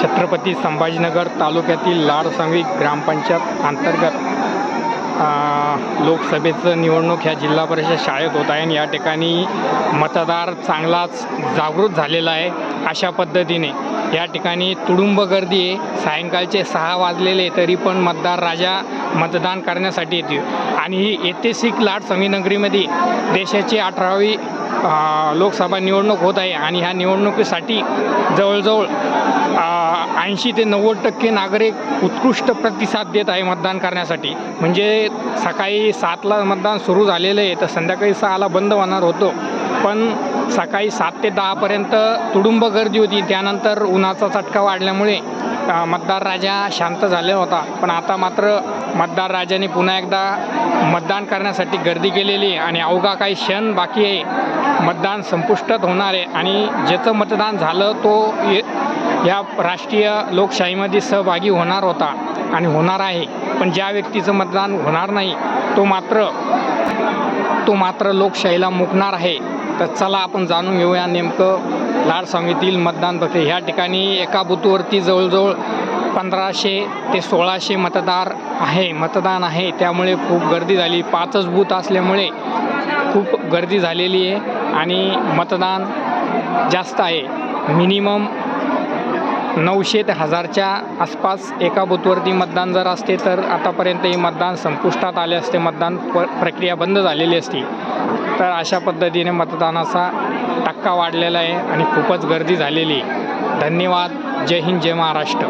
छत्रपती संभाजीनगर तालुक्यातील लाडसांगवी ग्रामपंचायत अंतर्गत लोकसभेचं निवडणूक ह्या जिल्हा परिषद शाळेत होत आहे आणि या ठिकाणी मतदार चांगलाच जागृत झालेला आहे. अशा पद्धतीने या ठिकाणी तुडुंब गर्दी आहे. सायंकाळचे सहा वाजलेले तरी पण मतदार राजा मतदान करण्यासाठी येते आणि ही ऐतिहासिक लाड संगीनगरीमध्ये देशाची अठरावी लोकसभा निवडणूक होत आहे आणि ह्या निवडणुकीसाठी जवळजवळ ऐंशी ते नव्वद टक्के नागरिक उत्कृष्ट प्रतिसाद देत आहे मतदान करण्यासाठी. म्हणजे सकाळी सातला मतदान सुरू झालेलं आहे तर संध्याकाळी सहाला बंद होणार होतं. पण सकाळी सात ते दहापर्यंत तुडुंब गर्दी होती. त्यानंतर उन्हाचा चटका वाढल्यामुळे मतदार राजा शांत झाला होता. पण आता मात्र मतदार राजाने पुन्हा एकदा मतदान करण्यासाठी गर्दी केलेली आहे आणि अवघा काही क्षण बाकी आहे. मतदान संपुष्टात होणार आहे आणि ज्याचं मतदान झालं तो ये या राष्ट्रीय लोकशाहीमध्ये सहभागी होणार होता आणि होणार आहे. पण ज्या व्यक्तीचं मतदान होणार नाही तो मात्र तो मात्र लोकशाहीला मुकणार आहे. तर चला आपण जाणून घेऊया नेमकं लाड सांगीतील मतदान प्रक्रिया. ह्या ठिकाणी एका बूथवरती जवळजवळ पंधराशे ते सोळाशे मतदार आहे मतदान आहे. त्यामुळे खूप गर्दी झाली. पाचच बूथ असल्यामुळे खूप गर्दी झालेली आहे आणि मतदान जास्त आहे. मिनिमम नऊशे ते हजारच्या आसपास एका बूथवरती मतदान जर असते तर आतापर्यंत हे मतदान संपुष्टात आले असते. मतदान प प्रक्रिया बंद झालेली असती. तर अशा पद्धतीने मतदानाचा टक्का वाढलेला आहे आणि खूपच गर्दी झालेली आहे. धन्यवाद. जय हिंद जय महाराष्ट्र.